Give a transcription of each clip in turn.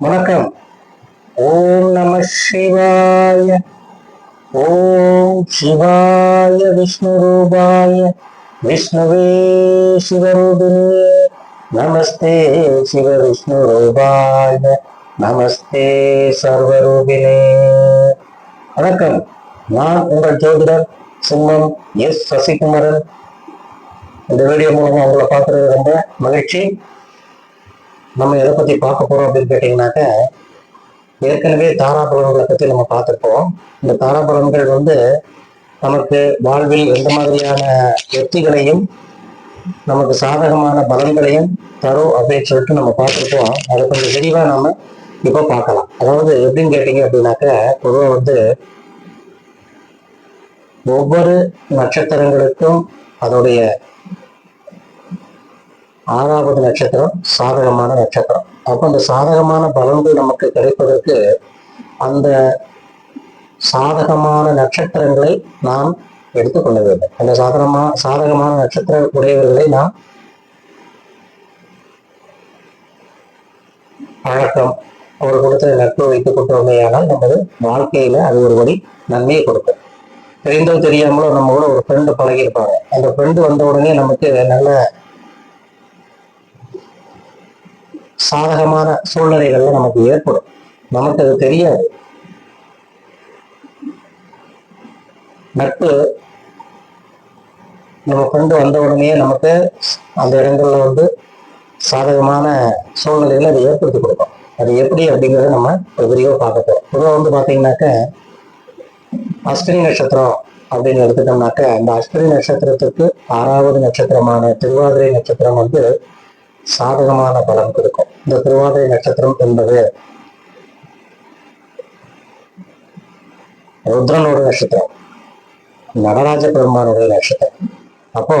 வணக்கம். ஓம் நம சிவாய ஓம் சிவாய விஷ்ணு ரூபாய விஷ்ணுவே சிவரூபிணியே நமஸ்தே சிவ விஷ்ணு ரூபாய நமஸ்தே சர்வரூபிணே வணக்கம். நான் உங்கள் ஜோதிடர் சிம்மம் எஸ். சசிகுமரன். இந்த வீடியோ மூலமா உங்களை பார்க்கறது ரொம்ப மகிழ்ச்சி. நம்ம எதை பத்தி பார்க்க போறோம் அப்படின்னு கேட்டீங்கன்னாக்க ஏற்கனவே தாராபலன்களை பத்தி நம்ம பார்த்துருப்போம். இந்த தாராபலன்கள் வந்து நமக்கு வாழ்வில் எந்த மாதிரியான வெற்றிகளையும் நமக்கு சாதகமான பலன்களையும் தரும் அப்படின்னு சொல்லிட்டு நம்ம பார்த்துருப்போம். அதை கொஞ்சம் தெளிவா நம்ம இப்போ பார்க்கலாம். அதாவது எப்படின்னு கேட்டீங்க அப்படின்னாக்க பொதுவாக வந்து ஒவ்வொரு நட்சத்திரங்களுக்கும் அதோடைய ஆறாவது நட்சத்திரம் சாதகமான நட்சத்திரம். அப்போ அந்த சாதகமான பலன்கள் நமக்கு கிடைப்பதற்கு அந்த சாதகமான நட்சத்திரங்களை நாம் எடுத்துக்கொள்ள வேண்டும். அந்த சாதகமா சாதகமான நட்சத்திர உடையவர்களை நாம் பழக்கம் அவர் கொடுத்த நட்பு வைத்துக் கொண்டோமேயானால் நமது வாழ்க்கையில அது ஒரு வழி நன்மையை கொடுக்கும். தெரிந்தோ தெரியாமலோ நம்ம கூட ஒரு ஃப்ரெண்டு பழகியிருப்பாங்க. அந்த ஃப்ரெண்டு வந்த உடனே நமக்கு நல்ல சாதகமான சூழ்நிலைகள்ல நமக்கு ஏற்படும். நமக்கு அது தெரியாது. நட்பு நம்ம கொண்டு வந்த உடனே நமக்கு அந்த இடங்கள்ல வந்து சாதகமான சூழ்நிலைகளை அதை ஏற்படுத்தி கொடுக்கும். அது எப்படி அப்படிங்கிறத நம்ம ஒரு விரிவாக பார்க்க போறோம். பொதுவாக வந்து பார்த்தீங்கன்னாக்க அஸ்வினி நட்சத்திரம் அப்படின்னு எடுத்துட்டோம்னாக்க அந்த அஸ்வினி நட்சத்திரத்துக்கு ஆறாவது நட்சத்திரமான திருவாதிரை நட்சத்திரம் வந்து சாதகமான பலன் கொடுக்கும். இந்த திருவாதிரை நட்சத்திரம் என்பது ருத்ரனோட நட்சத்திரம் நடராஜ பெருமானுடைய நட்சத்திரம். அப்போ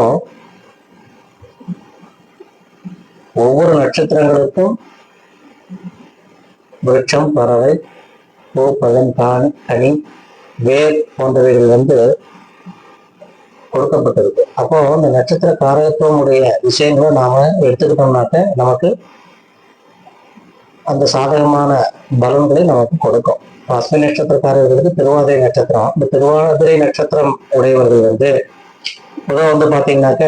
ஒவ்வொரு நட்சத்திரங்களுக்கும் விருட்சம் பறவை பூ பழம் கான் கனி வேர் போன்றவைகள் வந்து கொடுக்கப்பட்டிருக்கு. அப்போ இந்த நட்சத்திர காரகத்துவம் உடைய விஷயங்களை நாம எடுத்துக்கிட்டோம்னாக்க நமக்கு அந்த சாதகமான பலன்களை நமக்கு கொடுக்கும். அஸ்வினி நட்சத்திரக்காரர்களுக்கு திருவாதிரை நட்சத்திரம். இந்த திருவாதிரை நட்சத்திரம் உடையவர்கள் வந்து இதை வந்து பார்த்தீங்கன்னாக்க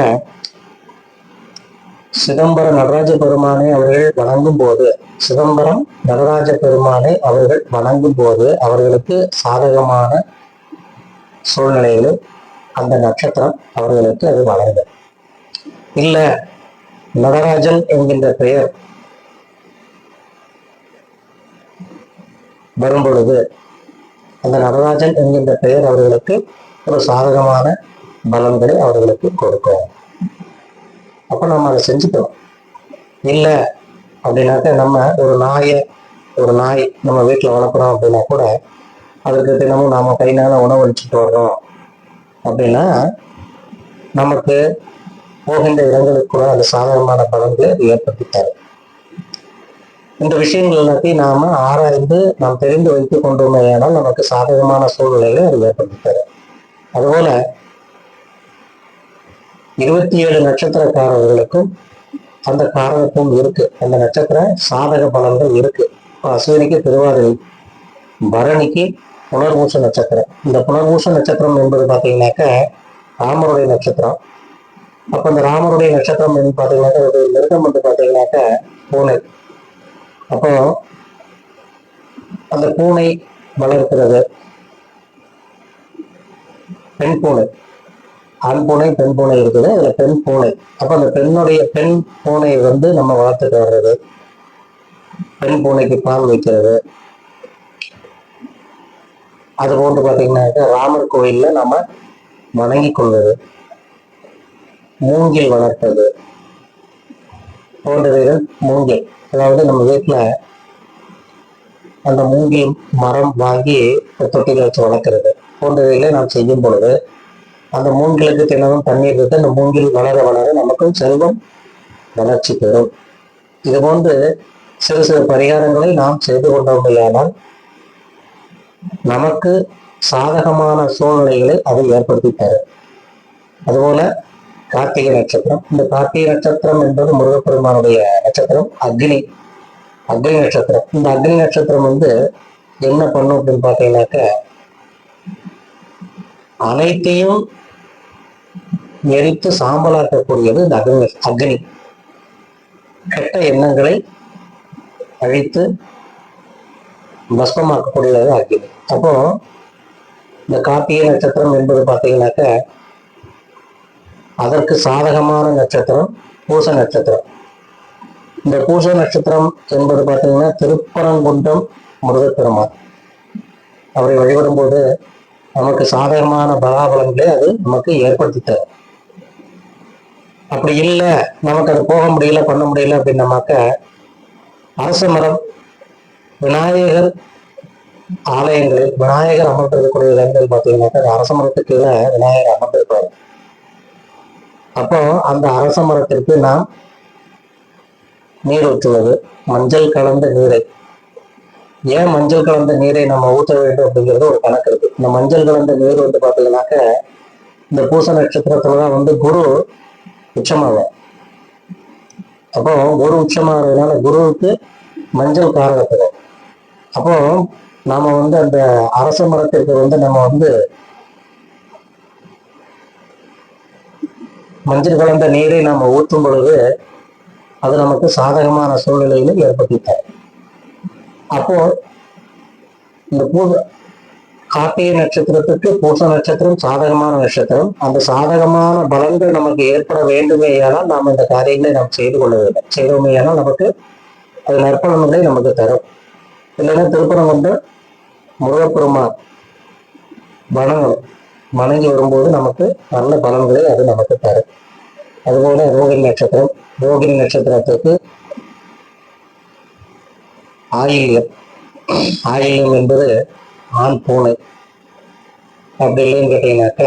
சிதம்பரம் நடராஜ பெருமானை அவர்கள் வணங்கும் போது சிதம்பரம் நடராஜ பெருமானை அவர்கள் வணங்கும் போது அவர்களுக்கு சாதகமான சூழ்நிலையிலும் அந்த நட்சத்திரம் அவர்களுக்கு அது வளருது. இல்ல நடராஜன் என்கின்ற பெயர் வரும் பொழுது அந்த நடராஜன் என்கின்ற பெயர் அவர்களுக்கு ஒரு சாதகமான பலன்களை அவர்களுக்கு கொடுக்கும். அப்ப நம்ம அதை செஞ்சுக்கணும் இல்லை அப்படின்னாக்க நம்ம ஒரு நாயை ஒரு நாய் நம்ம வீட்டில் வளர்க்குறோம் அப்படின்னா கூட அதற்கு தினமும் நாம கைனால உணவு அளிச்சுட்டு வர்றோம் அப்படின்னா நமக்கு போகின்ற இடங்களுக்கு கூட அந்த சாதகமான பலன்களை அது ஏற்படுத்தி தரும். இந்த விஷயங்கள் எல்லாத்தையும் நாம ஆராய்ந்து நாம் தெரிந்து வைத்துக் கொண்டோமேயானால் நமக்கு சாதகமான சூழ்நிலைகளை அது ஏற்படுத்தாரு அதுபோல இருபத்தி ஏழு நட்சத்திரக்காரர்களுக்கும் அந்த காரணத்தும் இருக்கு. அந்த நட்சத்திர சாதக பலன்கள் இருக்கு. அஸ்வினிக்கு திருவாதிரை பரணிக்கு புனர்பூச நட்சத்திரம். இந்த புனர்பூச நட்சத்திரம் என்பது பார்த்தீங்கன்னாக்க ராமருடைய நட்சத்திரம். அப்போ இந்த ராமருடைய நட்சத்திரம் என்று பார்த்தீங்கன்னாக்க ஒரு மிருகம் வந்து பார்த்தீங்கன்னாக்க பூனை. அப்போ அந்த பூனை வளர்க்கிறது. பெண் பூனை. ஆண் பூனை பெண் பூனை இருக்குது. அதுல பெண் பூனை. அப்ப அந்த பெண்ணுடைய பெண் பூனை வந்து நம்ம வளர்த்துட்டு வர்றது. பெண் பூனைக்கு பால் வைக்கிறது. அது போன்று பாத்தீங்கன்னாக்க ராமர் கோயில்ல நம்ம வணங்கி கொள்வது. மூங்கில் வளர்ப்பது. போன்றவைகள் மூங்கில் அதாவது நம்ம வீட்டுல அந்த மூங்கில் மரம் வாங்கி தொட்டியில் வச்சு வளர்க்குறது. போன்றவைகளை நாம் செய்யும் பொழுது அந்த மூங்கிலுக்கு தினமும் தண்ணீர் இருந்து அந்த மூங்கில் வளர வளர நமக்கும் செல்வம் வளர்ச்சி பெறும். இது போன்று சிறு சிறு பரிகாரங்களை நாம் செய்து கொண்டோமையானால் நமக்கு சாதகமான சூழ்நிலைகளை அதை ஏற்படுத்தி தரும். அதுபோல கார்த்திகை நட்சத்திரம். இந்த கார்த்திகை நட்சத்திரம் என்பது முருகப்பெருமானுடைய நட்சத்திரம் அக்னி அக்னி நட்சத்திரம். இந்த அக்னி நட்சத்திரம் வந்து என்ன பண்ணும் அப்படின்னு பார்த்தீங்கன்னாக்க அனைத்தையும் எரித்து சாம்பலாக்கக்கூடியது இந்த அக்னி அக்னி. கெட்ட எண்ணங்களை அழித்து பஸ்மமாக்கக்கூடியது அக்னி. அப்போ இந்த கார்த்திகை நட்சத்திரம் என்பது பார்த்தீங்கன்னாக்க அதற்கு சாதகமான நட்சத்திரம் பூச நட்சத்திரம். இந்த பூச நட்சத்திரம் என்பது பார்த்தீங்கன்னா திருப்பரங்குன்றம் முருகப்பெருமான். அவரை வழிபடும் போது நமக்கு சாதகமான பலாபலங்களை அது நமக்கு ஏற்படுத்தி தரும் அப்படி இல்லை நமக்கு அது போக முடியல பண்ண முடியல அப்படின்னமாக்க அரச மரம் விநாயகர் ஆலயங்களில் விநாயகர் அமர்ந்திருக்கக்கூடிய இடங்கள் பார்த்தீங்கன்னாக்கா அரச மரத்துக்கு விநாயகர் அமர்ந்திருப்பார். அப்போ அந்த அரச மரத்திற்கு நாம் நீர் ஊற்றுவது மஞ்சள் கலந்த நீரை. ஏன் மஞ்சள் கலந்த நீரை நம்ம ஊற்ற வேண்டும் அப்படிங்கிறது ஒரு கணக்கு இருக்கு. இந்த மஞ்சள் கலந்த நீர் வந்து பார்த்தீங்கன்னாக்க இந்த பூச நட்சத்திரத்துல தான் வந்து குரு உச்சமாகும் அப்போ குரு உச்சமாகிறதுனால குருவுக்கு மஞ்சள் காரகத்துவம் அப்போ நாம வந்து அந்த அரச மரத்திற்கு வந்து நம்ம வந்து மஞ்சள் கலந்த நீரை நாம ஊற்றும் பொழுது அது நமக்கு சாதகமான சூழ்நிலையில ஏற்படுத்தித்தார் அப்போ இந்த பூ கார்த்திகை நட்சத்திரத்துக்கு பூச நட்சத்திரம் சாதகமான நட்சத்திரம். அந்த சாதகமான பலன்கள் நமக்கு ஏற்பட வேண்டுமேயானால் நாம் இந்த காரியங்களை நாம் செய்து கொள்ள வேண்டும். செய்தோமேயானால் நமக்கு அது நற்பலன்களை நமக்கு தரும். இல்லைன்னா திருப்பணம் கொண்டு முருகப்பெருமான் வணங்கணும் மனைவி வரும்போது நமக்கு நல்ல பலன்களை அது நமக்கு தரும். அதுபோல ரோகிணி நட்சத்திரம் ரோகிணி நட்சத்திரத்துக்கு ஆயில்யம். ஆயில்யம் என்பது ஆண் பூனை. அப்படி இல்லைன்னு கேட்டீங்கன்னாக்க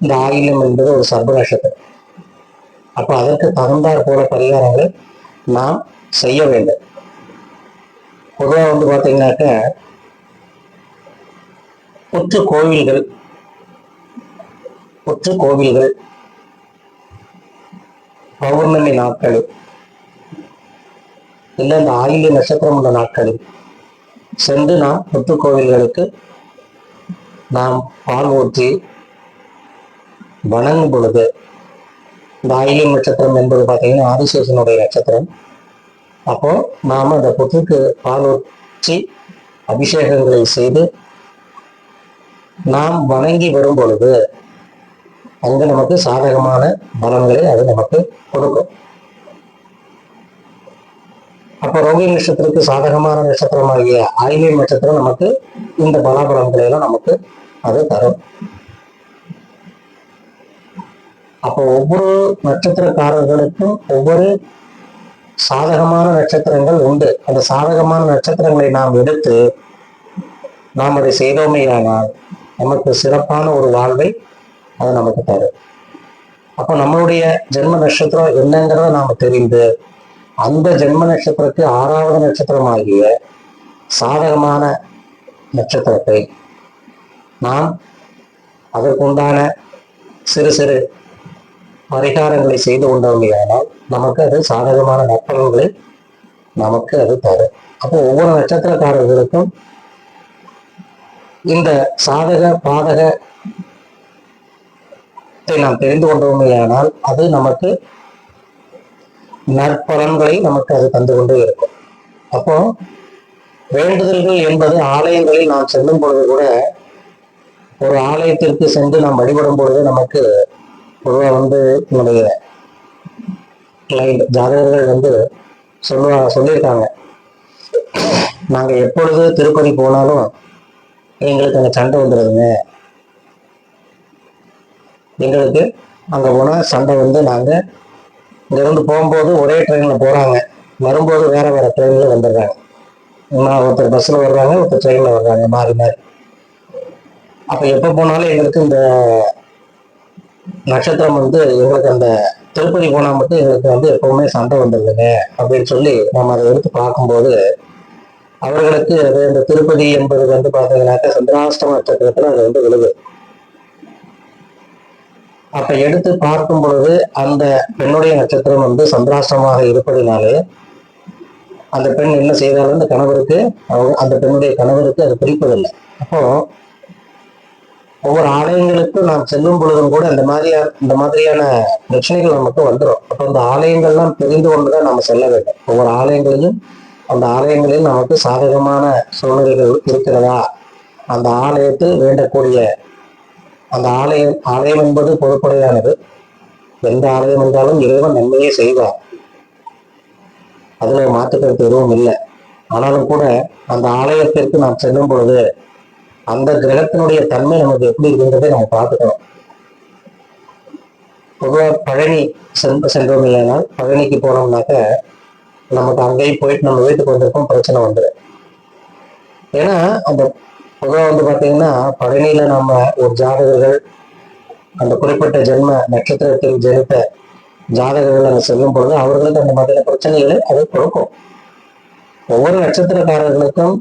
இந்த ஆயில்யம் என்பது ஒரு சர்ப நட்சத்திரம். அப்ப அதற்கு தகுந்தாற் போல பரிகாரங்களை நாம் செய்ய வேண்டும். பொதுவாக வந்து பார்த்தீங்கன்னாக்க புற்று கோவில்கள் புற்று கோவில்கள் பௌர்ணமி நாட்கள் இல்லை இந்த ஆயில்ய நட்சத்திரம் உள்ள நாட்களில் சென்று நாம் புத்து கோவில்களுக்கு நாம் பால் ஊற்றி வணங்கும் பொழுது இந்த ஆயிலியம் நட்சத்திரம் என்பது பார்த்தீங்கன்னா ஆதிசேஷனுடைய நட்சத்திரம். அப்போ நாம அந்த புற்றுக்கு பால் ஊற்றி அபிஷேகங்களை செய்து நாம் வணங்கி வரும் பொழுது அங்கு நமக்கு சாதகமான பலன்களை அது நமக்கு கொடுக்கும். அப்ப ரோகிணி நட்சத்திரத்துக்கு சாதகமான நட்சத்திரமாகிய ஆயிலியம் நட்சத்திரம் நமக்கு இந்த பலாபலன்களை எல்லாம் நமக்கு அது தரும். அப்போ ஒவ்வொரு நட்சத்திரக்காரர்களுக்கும் ஒவ்வொரு சாதகமான நட்சத்திரங்கள் உண்டு. அந்த சாதகமான நட்சத்திரங்களை நாம் எடுத்து நாம் அதை செய்தோமேயானால் நமக்கு சிறப்பான ஒரு வாழ்வை அது நமக்கு தரும். அப்போ நம்மளுடைய ஜென்ம நட்சத்திரம் என்னங்கிறத நாம் தெரிந்து அந்த ஜென்ம நட்சத்திரத்துக்கு ஆறாவது நட்சத்திரமாகிய சாதகமான நட்சத்திரத்தை நாம் அதற்குண்டான சிறு சிறு பரிகாரங்களை செய்து கொண்டோமையானால் நமக்கு அது சாதகமான நற்பலன்களை நமக்கு அது தரும். அப்போ ஒவ்வொரு நட்சத்திரக்காரர்களுக்கும் இந்த சாதக பாதக நாம் தெரிந்து கொண்டோமேயானால் அது நமக்கு நற்பலன்களை நமக்கு அது தந்து கொண்டே இருக்கும். அப்போ வேண்டுதல்கள் என்பது ஆலயங்களில் நாம் செல்லும் பொழுது கூட ஒரு ஆலயத்திற்கு சென்று நாம் வழிபடும் பொழுது நமக்கு பொதுவாக வந்து நம்முடைய கிளைண்ட் ஜாதகர்கள் வந்து சொல்லுவா சொல்லியிருக்காங்க. நாங்கள் எப்பொழுது திருப்பதி போனாலும் எங்களுக்கு அங்கே சண்டை வந்துடுதுங்க எங்களுக்கு அங்கே போனால் சண்டை வந்து நாங்கள் இங்கேருந்து போகும்போது ஒரே ட்ரெயினில் போகிறாங்க வரும்போது வேறு வேறு ட்ரெயினில் வந்துடுறாங்க. நான் ஒருத்தர் பஸ்ஸில் வர்றாங்க ஒருத்தர் ட்ரெயினில் வர்றாங்க மாறி மாறி. அப்போ எப்போ போனாலும் எங்களுக்கு இந்த நட்சத்திரம் வந்து எங்களுக்கு அந்த திருப்பதி போனா மட்டும் எங்களுக்கு வந்து எப்பவுமே சண்டை வந்துருதுங்க அப்படின்னு சொல்லி நம்ம அதை எடுத்து பார்க்கும்போது அவர்களுக்கு அது இந்த திருப்பதி என்பது வந்து பார்த்தீங்கன்னாக்கா சந்திராஷ்டம நட்சத்திரத்துல அது வந்து விழுது. அப்ப எடுத்து பார்க்கும் பொழுது அந்த பெண்ணுடைய நட்சத்திரம் வந்து சந்திராஷ்டமாக இருப்பதினாலே அந்த பெண் என்ன செய்தாலும் அந்த கணவருக்கு அவங்க அந்த பெண்ணுடைய கணவருக்கு அது பிடிப்பதில்லை. அப்போ ஒவ்வொரு ஆலயங்களுக்கும் நாம் செல்லும் பொழுதும் கூட இந்த மாதிரியான இந்த மாதிரியான பிரச்சனைகள் நமக்கு வந்துடும் அப்போ அந்த ஆலயங்கள்லாம் தெரிந்து கொண்டுதான் நம்ம செல்ல வேண்டும். ஒவ்வொரு ஆலயங்களையும் அந்த ஆலயங்களில் நமக்கு சாதகமான சூழ்நிலைகள் இருக்கிறதா? அந்த ஆலயத்தில் வேண்டக்கூடிய அந்த ஆலயம் ஆலயம் என்பது பொதுப்படையானது. எந்த ஆலயம் என்றாலும் இறைவன் நன்மையே செய்வார் அதுல மாற்றுக்கருத்து எதுவும் இல்லை. ஆனாலும் கூட அந்த ஆலயத்திற்கு நாம் செல்லும் பொழுது அந்த கிரகத்தினுடைய தன்மை நமக்கு எப்படி இருக்குன்றதை நம்ம பார்த்துக்கணும். பொதுவாக பழனி சென்று சென்றோம் இல்லைனால் பழனிக்கு போனோம்னாக்க நமக்கு அங்கேயும் போயிட்டு நம்ம வீட்டுக்கு வந்திருக்கோம் பிரச்சனை வந்துடும் ஏன்னா அந்த பொதுவாக வந்து பார்த்தீங்கன்னா பழனியில நம்ம ஒரு ஜாதகர்கள் அந்த குறிப்பிட்ட ஜென்ம நட்சத்திரத்தில் ஜெனித்த ஜாதகர்கள் அங்கே செல்லும் பொழுது அவர்களுக்கு அந்த மாதிரியான பிரச்சனைகளை அது கொடுக்கும். ஒவ்வொரு நட்சத்திரக்காரர்களுக்கும்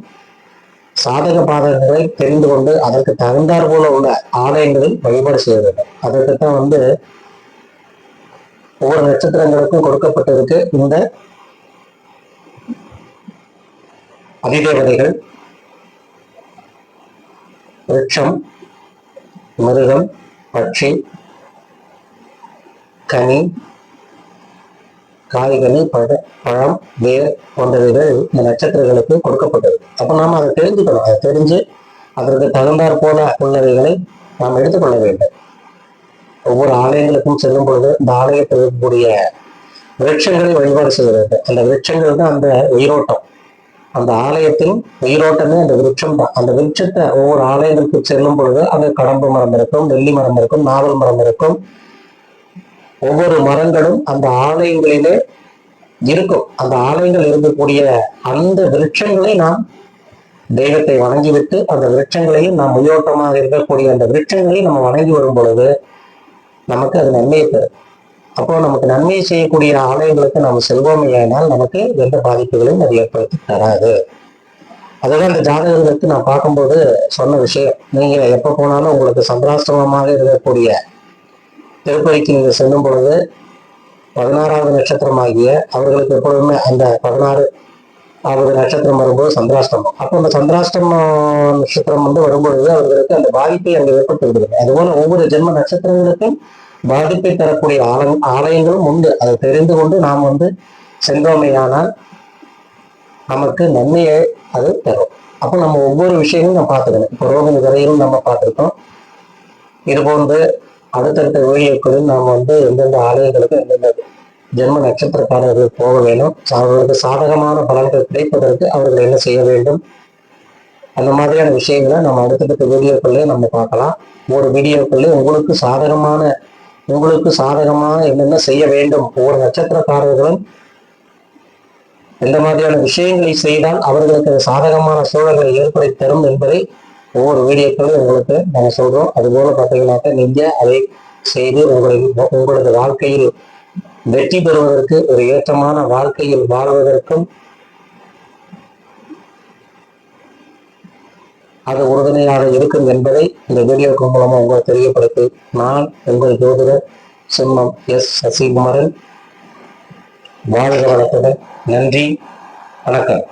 சாதக பாதகங்களை தெரிந்து கொண்டு அதற்கு தகுந்தார் போல உள்ள ஆலயங்களில் வழிபாடு செய்ய வேண்டும். அதற்குத்தான் வந்து ஒவ்வொரு நட்சத்திரங்களுக்கும் கொடுக்கப்பட்டிருக்கு இந்த அதிதேவதைகள். விருட்சம் மிருகம் பட்சி கனி காய்கனி பழ பழம் வேர் போன்றவைகள் இந்த நட்சத்திரங்களுக்கு கொடுக்கப்பட்டது. அப்போ நாம அதை தெரிஞ்சுக்கணும். அதை தெரிஞ்சு அதற்கு தகுந்தாற் போல உள்ளவைகளை நாம் எடுத்துக்கொள்ள வேண்டும். ஒவ்வொரு ஆலயங்களுக்கும் செல்லும் பொழுது இந்த ஆலயத்தில் இருக்கக்கூடிய விருட்சங்களை வழிபாடு செய்கிறது. அந்த விருட்சங்கள் தான் அந்த உயிரோட்டம். அந்த ஆலயத்தின் உயிரோட்டமே அந்த விருட்சம் தான். அந்த விருட்சத்தை ஒவ்வொரு ஆலயங்களுக்கு செல்லும் பொழுது அங்கே கடம்பு மரம் இருக்கும் வெள்ளி மரம் இருக்கும் நாவல் மரம் இருக்கும் ஒவ்வொரு மரங்களும் அந்த ஆலயங்களிலே இருக்கும். அந்த ஆலயங்கள் இருக்கக்கூடிய அந்த விருட்சங்களை நாம் தெய்வத்தை வணங்கிவிட்டு அந்த விருட்சங்களையும் நாம் உயோட்டமாக இருக்கக்கூடிய அந்த விருட்சங்களையும் நம்ம வணங்கி வரும் பொழுது நமக்கு அது நன்மையை தரும். அப்போ நமக்கு நன்மையை செய்யக்கூடிய ஆலயங்களுக்கு நம்ம இல்லைனால் நமக்கு எந்த பாதிப்புகளையும் அது ஏற்படுத்தி தராது. அதுதான் இந்த ஜாதகங்களுக்கு நான் பார்க்கும்போது சொன்ன விஷயம். நீங்க எப்ப போனாலும் உங்களுக்கு சந்திராசிரமமாக இருக்கக்கூடிய திருப்பதிக்கு நீங்கள் செல்லும் பொழுது பதினாறாவது நட்சத்திரமாகிய அவர்களுக்கு எப்பொழுதுமே அந்த பதினாறு ஆவது நட்சத்திரம் வரும்போது சந்திராஷ்டமம். அப்போ அந்த சந்திராஷ்டம நட்சத்திரம் வந்து வரும்பொழுது அவர்களுக்கு அந்த பாதிப்பை அங்கே ஏற்பட்டு விடுகிறது. அதுபோல ஒவ்வொரு ஜென்ம நட்சத்திரங்களுக்கும் பாதிப்பை தரக்கூடிய ஆலய ஆலயங்களும் உண்டு. அதை தெரிந்து கொண்டு நாம் வந்து சென்றோமையானால் நமக்கு நன்மையை அது தரும். அப்போ நம்ம ஒவ்வொரு விஷயங்களும் நம்ம பார்த்துக்கணும் இப்போ ரோகிணி வரையிலும் நம்ம பார்த்துருக்கோம். இது போன்று அடுத்தடுத்த வீடியோக்களில் நாம் வந்து எந்தெந்த ஆலயங்களுக்கு எந்தெந்த ஜென்ம நட்சத்திரக்காரர்கள் போக வேண்டும் அவர்களுக்கு சாதகமான பலன்கள் கிடைப்பதற்கு அவர்கள் என்ன செய்ய வேண்டும்? அந்த மாதிரியான விஷயங்களை நம்ம அடுத்தடுத்த வீடியோக்குள்ளே நம்ம பார்க்கலாம். ஒரு வீடியோக்குள்ளே உங்களுக்கு சாதகமான உங்களுக்கு சாதகமாக என்னென்ன செய்ய வேண்டும்? ஒவ்வொரு நட்சத்திரக்காரர்களும் எந்த மாதிரியான விஷயங்களை செய்தால் அவர்களுக்கு சாதகமான சூழல்களை ஏற்படுத்தி தரும் என்பதை ஒவ்வொரு வீடியோக்களும் உங்களுக்கு நாங்கள் சொல்றோம். அதுபோல பார்த்தீங்கன்னாக்க நீங்க அதை செய்து உங்களுக்கு உங்களது வாழ்க்கையில் வெற்றி பெறுவதற்கு ஒரு ஏற்றமான வாழ்க்கையில் வாழ்வதற்கும் அது உறுதுணையாக இருக்கும் என்பதை இந்த வீடியோக்கு மூலமாக உங்களுக்கு தெரியப்படுத்தி நான் உங்கள் ஜோதிடர் சிம்மம் எஸ். சசிகுமாரன் வாழ்க வளத்துடன். நன்றி. வணக்கம்.